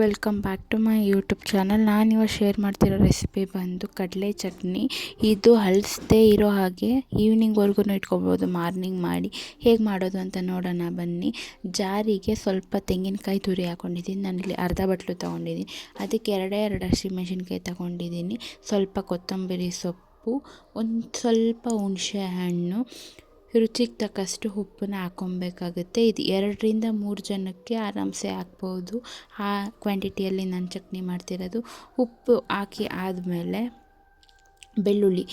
Welcome back to my YouTube channel ನಾನಿವಾಗ share ಮಾಡ್ತಿರೋ recipe ಬಂದು ಕಡಲೆ ಚಟ್ನಿ. ಇದು ಹಳಸದೇ ಇರೋ ಹಾಗೆ ಈವ್ನಿಂಗ್ವರೆಗೂ ಇಟ್ಕೊಬೋದು ಮಾರ್ನಿಂಗ್ ಮಾಡಿ. ಹೇಗೆ ಮಾಡೋದು ಅಂತ ನೋಡೋಣ ಬನ್ನಿ. ಜಾರಿಗೆ ಸ್ವಲ್ಪ ತೆಂಗಿನಕಾಯಿ ತುರಿ ಹಾಕ್ಕೊಂಡಿದ್ದೀನಿ ನಾನಿಲ್ಲಿ ಅರ್ಧ ಬಟ್ಲು ತೊಗೊಂಡಿದ್ದೀನಿ. ಅದಕ್ಕೆ ಎರಡೇ ಎರಡು ಹಸಿಮೆಣಸಿನ್ಕಾಯಿ ತೊಗೊಂಡಿದ್ದೀನಿ. ಸ್ವಲ್ಪ ಕೊತ್ತಂಬರಿ ಸೊಪ್ಪು, ಒಂದು ಸ್ವಲ್ಪ ಹುಣಸೆ ಹಣ್ಣು ರುಚಿಗೆ ತಕ್ಕಷ್ಟು ಉಪ್ಪನ್ನ ಹಾಕ್ಕೊಬೇಕಾಗುತ್ತೆ ಇದು ಎರಡರಿಂದ ಮೂರು ಜನಕ್ಕೆ ಆರಾಮ್ಸೆ ಹಾಕ್ಬೋದು ಆ ಕ್ವಾಂಟಿಟಿಯಲ್ಲಿ ನಾನು ಚಟ್ನಿ ಮಾಡ್ತಿರೋದು. ಉಪ್ಪು ಹಾಕಿ ಆದಮೇಲೆ ಬೆಳ್ಳುಳ್ಳಿ.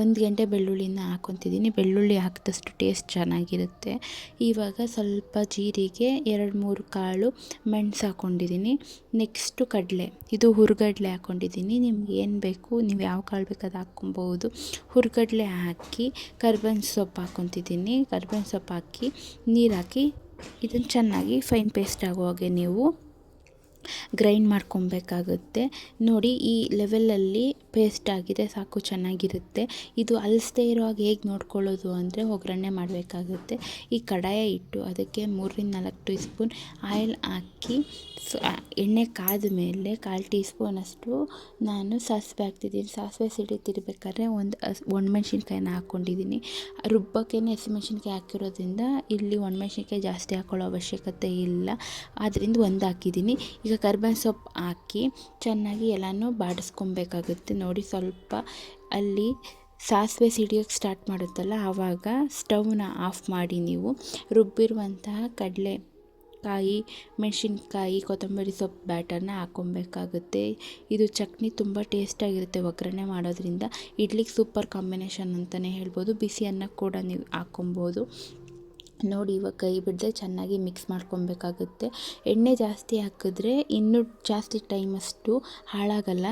ಒಂದು ಗಂಟೆ ಬೆಳ್ಳುಳ್ಳಿನ ಹಾಕೊತಿದ್ದೀನಿ. ಬೆಳ್ಳುಳ್ಳಿ ಹಾಕಿದಷ್ಟು ಟೇಸ್ಟ್ ಚೆನ್ನಾಗಿರುತ್ತೆ. ಇವಾಗ ಸ್ವಲ್ಪ ಜೀರಿಗೆ, ಎರಡು ಮೂರು ಕಾಳು ಮೆಣಸು ಹಾಕ್ಕೊಂಡಿದ್ದೀನಿ ನೆಕ್ಸ್ಟು ಕಡಲೆ. ಇದು ಹುರ್ಗಡ್ಲೆ ಹಾಕ್ಕೊಂಡಿದ್ದೀನಿ ನಿಮ್ಗೆ ಏನು ಬೇಕು, ನೀವು ಯಾವ ಕಾಳು ಬೇಕು ಅದು ಹಾಕ್ಕೊಬೋದು ಹುರ್ಗಡ್ಲೆ ಹಾಕಿ ಕರ್ಬೇವಿನ ಸೊಪ್ಪು ಹಾಕ್ಕೊತಿದ್ದೀನಿ ಕರ್ಬೇವಿನ ಸೊಪ್ಪು ಹಾಕಿ ನೀರು ಹಾಕಿ ಇದನ್ನು ಚೆನ್ನಾಗಿ ಫೈನ್ ಪೇಸ್ಟ್ ಆಗೋ ಹಾಗೆ ನೀವು ಗ್ರೈಂಡ್ ಮಾಡ್ಕೊಬೇಕಾಗುತ್ತೆ. ನೋಡಿ ಈ ಲೆವೆಲಲ್ಲಿ ಪೇಸ್ಟ್ ಆಗಿದೆ, ಸಾಕು ಚೆನ್ನಾಗಿರುತ್ತೆ. ಇದು ಅಲಿಸ್ದೇ ಇರುವಾಗ ಹೇಗೆ ನೋಡ್ಕೊಳ್ಳೋದು ಅಂದರೆ ಒಗ್ಗರಣೆ ಮಾಡಬೇಕಾಗುತ್ತೆ. ಈ ಕಡಾಯ ಇಟ್ಟು ಅದಕ್ಕೆ ಮೂರರಿಂದ ನಾಲ್ಕು ಟೀ ಸ್ಪೂನ್ ಆಯಿಲ್ ಹಾಕಿ ಎಣ್ಣೆ ಕಾದ ಮೇಲೆ ಕಾಲು ಟೀ ಸ್ಪೂನಷ್ಟು ನಾನು ಸಾಸಿವೆ ಹಾಕ್ತಿದ್ದೀನಿ. ಸಾಸಿವೆ ಸಿಡಿತಿರ್ಬೇಕಾದ್ರೆ ಒಂದು ಒಣಮೆಣ್ಸಿನ್ಕಾಯಿನ ಹಾಕ್ಕೊಂಡಿದ್ದೀನಿ. ರುಬ್ಬಕ್ಕೇ ಹಸಿಮೆಣ್ಸಿನ್ಕಾಯಿ ಹಾಕಿರೋದ್ರಿಂದ ಇಲ್ಲಿ ಒಣಮೆಣ್ಸಿನ್ಕಾಯಿ ಜಾಸ್ತಿ ಹಾಕೊಳ್ಳೋ ಅವಶ್ಯಕತೆ ಇಲ್ಲ. ಆದ್ದರಿಂದ ಒಂದು ಹಾಕಿದ್ದೀನಿ. ಈಗ ಕರ್ಬೇವಿನ ಸೊಪ್ಪು ಹಾಕಿ ಚೆನ್ನಾಗಿ ಎಲ್ಲನೂ ಬಾಡಿಸ್ಕೊಬೇಕಾಗುತ್ತೆ. ನೋಡಿ ಸ್ವಲ್ಪ ಅಲ್ಲಿ ಸಾಸಿವೆ ಸಿಡಿಯೋಕ್ಕೆ ಸ್ಟಾರ್ಟ್ ಮಾಡುತ್ತಲ್ಲ, ಆವಾಗ ಸ್ಟವ್ನ ಆಫ್ ಮಾಡಿ ನೀವು ರುಬ್ಬಿರುವಂತಹ ಕಡಲೆ ಕಾಯಿ ಮೆಣಸಿನ್ಕಾಯಿ, ಕೊತ್ತಂಬರಿ ಸೊಪ್ಪು ಬ್ಯಾಟರ್ನ ಹಾಕೊಬೇಕಾಗುತ್ತೆ. ಇದು ಚಟ್ನಿ ತುಂಬ ಟೇಸ್ಟಾಗಿರುತ್ತೆ ಒಗ್ಗರಣೆ ಮಾಡೋದ್ರಿಂದ. ಇಡ್ಲಿಗೆ ಸೂಪರ್ ಕಾಂಬಿನೇಷನ್ ಅಂತಲೇ ಹೇಳ್ಬೋದು. ಬಿಸಿ ಅನ್ನ ಕೂಡ ನೀವು ಹಾಕೊಬೋದು. ನೋಡಿ, ಇವಾಗ ಕೈ ಬಿಡದೆ ಚೆನ್ನಾಗಿ ಮಿಕ್ಸ್ ಮಾಡ್ಕೊಬೇಕಾಗುತ್ತೆ. ಎಣ್ಣೆ ಜಾಸ್ತಿ ಹಾಕಿದ್ರೆ ಇನ್ನೂ ಜಾಸ್ತಿ ಟೈಮಷ್ಟು ಹಾಳಾಗಲ್ಲ.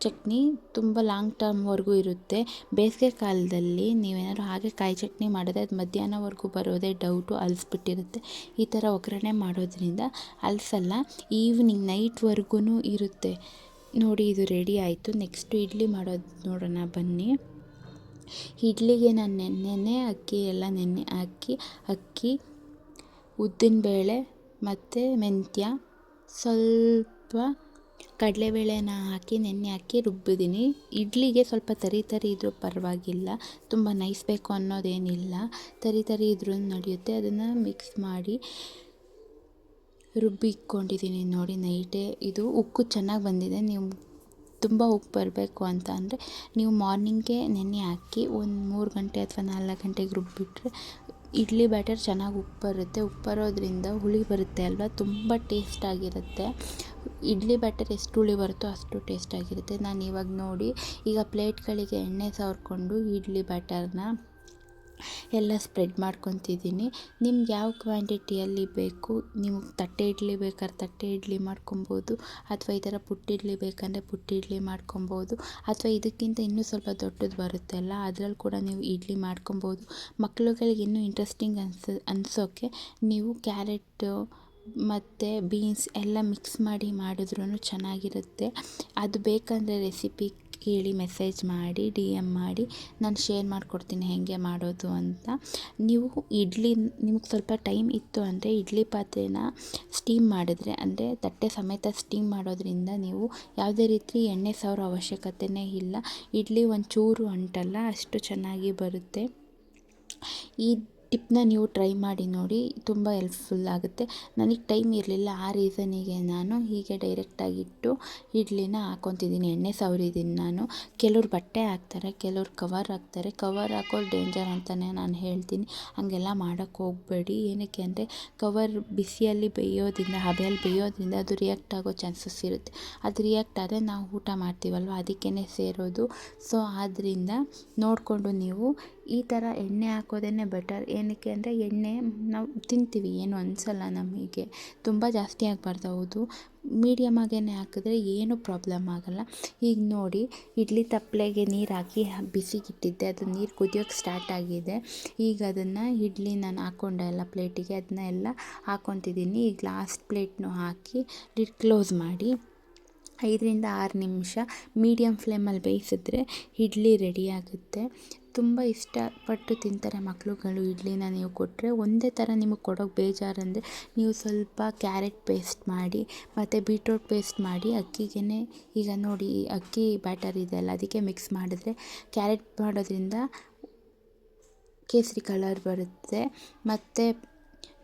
ಚಟ್ನಿ ತುಂಬ ಲಾಂಗ್ ಟರ್ಮ್ವರೆಗೂ ಇರುತ್ತೆ. ಬೇಸಿಗೆ ಕಾಲದಲ್ಲಿ ನೀವೇನಾದ್ರು ಹಾಗೆ ಕಾಯಿ ಚಟ್ನಿ ಮಾಡಿದ್ರೆ ಅದು ಮಧ್ಯಾಹ್ನವರೆಗೂ ಬರೋದೇ ಡೌಟು ಅಲ್ಸ್ಬಿಟ್ಟಿರುತ್ತೆ. ಈ ಥರ ಒಗ್ಗರಣೆ ಮಾಡೋದ್ರಿಂದ ಅಲ್ಸಲ್ಲ ಈವ್ನಿಂಗ್ ನೈಟ್ವರೆಗೂ ಇರುತ್ತೆ. ನೋಡಿ, ಇದು ರೆಡಿ ಆಯಿತು. ನೆಕ್ಸ್ಟು ಇಡ್ಲಿ ಮಾಡೋದು ನೋಡೋಣ, ಬನ್ನಿ. ಇಡ್ಲಿಗೆ ನಾನು ನೆನ್ನೆನೇ ಅಕ್ಕಿ, ಎಲ್ಲ ನೆನ್ನೆ ಹಾಕಿ, ಅಕ್ಕಿ, ಉದ್ದಿನಬೇಳೆ ಮತ್ತು ಮೆಂತ್ಯ. ಸ್ವಲ್ಪ ಕಡಲೆಬೇಳೆನ ಹಾಕಿ, ನೆನೆ ಹಾಕಿ ರುಬ್ಬಿದ್ದೀನಿ. ಇಡ್ಲಿಗೆ ಸ್ವಲ್ಪ ತರಿ ತರಿ ಇದ್ರೂ ಪರವಾಗಿಲ್ಲ. ತುಂಬ ನೈಸ್ಬೇಕು ಅನ್ನೋದೇನಿಲ್ಲ. ತರಿ ತರಿ ಇದ್ರೂ ನಡೆಯುತ್ತೆ. ಅದನ್ನು ಮಿಕ್ಸ್ ಮಾಡಿ ರುಬ್ಬಿ ಇಟ್ಕೊಂಡಿದ್ದೀನಿ ನೋಡಿ ನೈಟೇ ಇದು ಉಕ್ಕು ಚೆನ್ನಾಗಿ ಬಂದಿದೆ. ನೀವು ತುಂಬ ಉಪ್ಪು ಬರಬೇಕು ಅಂತ ಅಂದರೆ ನೀವು ಮಾರ್ನಿಂಗೇ ನೆನೆ ಹಾಕಿ ಒಂದು ಮೂರು ಗಂಟೆ ಅಥವಾ ನಾಲ್ಕು ಗಂಟೆಗೆ ರುಬ್ಬಿಟ್ರೆ ಇಡ್ಲಿ ಬ್ಯಾಟರ್ ಚೆನ್ನಾಗಿ ಉಪ್ಪು ಬರುತ್ತೆ. ಉಪ್ಪು ಬರೋದ್ರಿಂದ ಹುಳಿ ಬರುತ್ತೆ ಅಲ್ವಾ? ತುಂಬ ಟೇಸ್ಟಾಗಿರುತ್ತೆ ಇಡ್ಲಿ ಬ್ಯಾಟರ್ ಎಷ್ಟು ಹುಳಿ ಬರುತ್ತೋ ಅಷ್ಟು ಟೇಸ್ಟಾಗಿರುತ್ತೆ ನಾನು ಇವಾಗ ನೋಡಿ, ಈಗ ಪ್ಲೇಟ್ಗಳಿಗೆ ಎಣ್ಣೆ ಸವರ್ಕೊಂಡು ಇಡ್ಲಿ ಬ್ಯಾಟರ್ನ ಎಲ್ಲ ಸ್ಪ್ರೆಡ್ ಮಾಡ್ಕೊತಿದ್ದೀನಿ. ನಿಮ್ಗೆ ಯಾವ ಕ್ವಾಂಟಿಟಿಯಲ್ಲಿ ಬೇಕು ನೀವು ತಟ್ಟೆ ಇಡ್ಲಿ ಬೇಕಾದ್ರೆ ತಟ್ಟೆ ಇಡ್ಲಿ ಮಾಡ್ಕೊಬೋದು, ಅಥವಾ ಈ ಥರ ಪುಟ್ಟಿಡ್ಲಿ ಬೇಕಂದರೆ ಪುಟ್ಟ ಇಡ್ಲಿ ಮಾಡ್ಕೊಬೋದು, ಅಥವಾ ಇದಕ್ಕಿಂತ ಇನ್ನೂ ಸ್ವಲ್ಪ ದೊಡ್ಡದು ಬರುತ್ತೆ ಅಲ್ಲ, ಅದ್ರಲ್ಲಿ ಕೂಡ ನೀವು ಇಡ್ಲಿ ಮಾಡ್ಕೊಬೋದು. ಮಕ್ಕಳುಗಳಿಗೆ ಇನ್ನೂ ಇಂಟ್ರೆಸ್ಟಿಂಗ್ ಅನ್ಸ ಅನಿಸೋಕ್ಕೆ ನೀವು ಕ್ಯಾರೆಟು ಮತ್ತು ಬೀನ್ಸ್ ಎಲ್ಲ ಮಿಕ್ಸ್ ಮಾಡಿ ಮಾಡಿದ್ರೂ ಚೆನ್ನಾಗಿರುತ್ತೆ. ಅದು ಬೇಕಂದರೆ ರೆಸಿಪಿ ಕೇಳಿ ಮೆಸೇಜ್ ಮಾಡಿ ಡಿ ಎಂ ಮಾಡಿ, ನಾನು ಶೇರ್ ಮಾಡಿಕೊಡ್ತೀನಿ ಹೇಗೆ ಮಾಡೋದು ಅಂತ. ನೀವು ಇಡ್ಲಿ, ನಿಮ್ಗೆ ಸ್ವಲ್ಪ ಟೈಮ್ ಇತ್ತು ಅಂದರೆ ಇಡ್ಲಿ ಪಾತ್ರೆನ ಸ್ಟೀಮ್ ಮಾಡಿದ್ರೆ, ಅಂದರೆ ತಟ್ಟೆ ಸಮೇತ ಸ್ಟೀಮ್ ಮಾಡೋದ್ರಿಂದ ನೀವು ಯಾವುದೇ ರೀತಿ ಎಣ್ಣೆ ಸವರೋ ಅವಶ್ಯಕತೆಯೇ ಇಲ್ಲ. ಇಡ್ಲಿ ಒಂಚೂರು ಅಂಟಲ್ಲ, ಅಷ್ಟು ಚೆನ್ನಾಗಿ ಬರುತ್ತೆ. ಈ ಟಿಪ್ನ ನೀವು ಟ್ರೈ ಮಾಡಿ ನೋಡಿ, ತುಂಬ ಹೆಲ್ಪ್ಫುಲ್ ಆಗುತ್ತೆ. ನನಗೆ ಟೈಮ್ ಇರಲಿಲ್ಲ, ಆ ರೀಸನಿಗೆ ನಾನು ಹೀಗೆ ಡೈರೆಕ್ಟಾಗಿಟ್ಟು ಇಡ್ಲಿನ ಹಾಕೊತಿದ್ದೀನಿ ಎಣ್ಣೆ ಸವರಿದ್ದೀನಿ ನಾನು. ಕೆಲವ್ರು ಬಟ್ಟೆ ಹಾಕ್ತಾರೆ, ಕೆಲವ್ರು ಕವರ್ ಹಾಕ್ತಾರೆ. ಕವರ್ ಹಾಕೋದು ಡೇಂಜರ್ ಅಂತಲೇ ನಾನು ಹೇಳ್ತೀನಿ. ಹಾಗೆಲ್ಲ ಮಾಡೋಕ್ಕೆ ಹೋಗಬೇಡಿ. ಏನಕ್ಕೆ ಅಂದರೆ, ಕವರ್ ಬಿಸಿಯಲ್ಲಿ ಬೇಯೋದ್ರಿಂದ, ಹಬೆಯಲ್ಲಿ ಬೇಯೋದ್ರಿಂದ ಅದು ರಿಯಾಕ್ಟ್ ಆಗೋ ಚಾನ್ಸಸ್ ಇರುತ್ತೆ. ಅದು ರಿಯಾಕ್ಟ್ ಆದರೆ ನಾವು ಊಟ ಮಾಡ್ತೀವಲ್ವ ಅದಕ್ಕೇ ಸೇರೋದು. ಸೊ ಆದ್ದರಿಂದ ನೋಡಿಕೊಂಡು ನೀವು ಈ ಥರ ಎಣ್ಣೆ ಹಾಕೋದೇನೆ ಬೆಟರ್ ಏನಕ್ಕೆ ಅಂದರೆ ಎಣ್ಣೆ ನಾವು ತಿಂತೀವಿ, ಏನು ಅನಿಸಲ್ಲ ನಮಗೆ. ತುಂಬ ಜಾಸ್ತಿ ಆಗಬಾರ್ದು, ಹೌದು. ಮೀಡಿಯಮ್ ಆಗೇ ಹಾಕಿದ್ರೆ ಏನೂ ಪ್ರಾಬ್ಲಮ್ ಆಗೋಲ್ಲ. ಈಗ ನೋಡಿ, ಇಡ್ಲಿ ತಪ್ಪಲೆಗೆ ನೀರು ಹಾಕಿ ಬಿಸಿಗಿಟ್ಟಿದ್ದೆ ಅದು ನೀರು ಕುದಿಯೋಕ್ಕೆ ಸ್ಟಾರ್ಟ್ ಆಗಿದೆ. ಈಗ ಅದನ್ನು ಇಡ್ಲಿ ನಾನು ಹಾಕ್ಕೊಂಡೆ ಎಲ್ಲ ಪ್ಲೇಟಿಗೆ ಅದನ್ನ ಎಲ್ಲ ಹಾಕ್ಕೊತಿದ್ದೀನಿ ಈಗ ಲಾಸ್ಟ್ ಪ್ಲೇಟ್ನೂ ಹಾಕಿ ಲಿಡ್ ಕ್ಲೋಸ್ ಮಾಡಿ ಐದರಿಂದ ಆರು ನಿಮಿಷ ಮೀಡಿಯಮ್ ಫ್ಲೇಮಲ್ಲಿ ಬೇಯಿಸಿದ್ರೆ ಇಡ್ಲಿ ರೆಡಿ ಆಗುತ್ತೆ. ತುಂಬ ಇಷ್ಟಪಟ್ಟು ತಿಂತಾರೆ ಮಕ್ಕಳುಗಳು ಇಡ್ಲಿನ ನೀವು ಕೊಟ್ಟರೆ ಒಂದೇ ಥರ ನಿಮಗೆ ಕೊಡೋಕೆ ಬೇಜಾರಂದರೆ ನೀವು ಸ್ವಲ್ಪ ಕ್ಯಾರೆಟ್ ಪೇಸ್ಟ್ ಮಾಡಿ ಮತ್ತು ಬೀಟ್ರೋಟ್ ಪೇಸ್ಟ್ ಮಾಡಿ ಅಕ್ಕಿಗೆ ಈಗ ನೋಡಿ ಅಕ್ಕಿ ಬ್ಯಾಟರ್ ಇದೆಯಲ್ಲ, ಅದಕ್ಕೆ ಮಿಕ್ಸ್ ಮಾಡಿದ್ರೆ ಕ್ಯಾರೆಟ್ ಮಾಡೋದ್ರಿಂದ ಕೇಸರಿ ಕಲರ್ ಬರುತ್ತೆ. ಮತ್ತು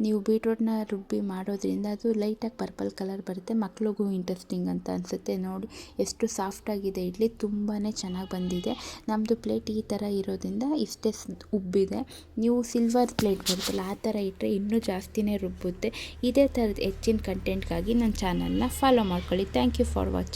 ನೀವು ಬೀಟ್ರೋಟ್ನ ರುಬ್ಬಿ ಮಾಡೋದ್ರಿಂದ ಅದು ಲೈಟಾಗಿ ಪರ್ಪಲ್ ಕಲರ್ ಬರುತ್ತೆ. ಮಕ್ಳಿಗೂ ಇಂಟ್ರೆಸ್ಟಿಂಗ್ ಅಂತ ಅನಿಸುತ್ತೆ. ನೋಡಿ, ಎಷ್ಟು ಸಾಫ್ಟಾಗಿದೆ ಇಡ್ಲಿ ತುಂಬಾ ಚೆನ್ನಾಗಿ ಬಂದಿದೆ. ನಮ್ಮದು ಪ್ಲೇಟ್ ಈ ಥರ ಇರೋದ್ರಿಂದ ಇಷ್ಟೇ ಉಬ್ಬಿದೆ. ನೀವು ಸಿಲ್ವರ್ ಪ್ಲೇಟ್ ಬರುತ್ತಲ್ಲ, ಆ ಥರ ಇಟ್ಟರೆ ಇನ್ನೂ ಜಾಸ್ತಿನೇ ರುಬ್ಬುತ್ತೆ. ಇದೇ ಥರದ ಹೆಚ್ಚಿನ ಕಂಟೆಂಟ್ಗಾಗಿ ನನ್ನ ಚಾನಲ್ನ ಫಾಲೋ ಮಾಡ್ಕೊಳ್ಳಿ. Thank you for watching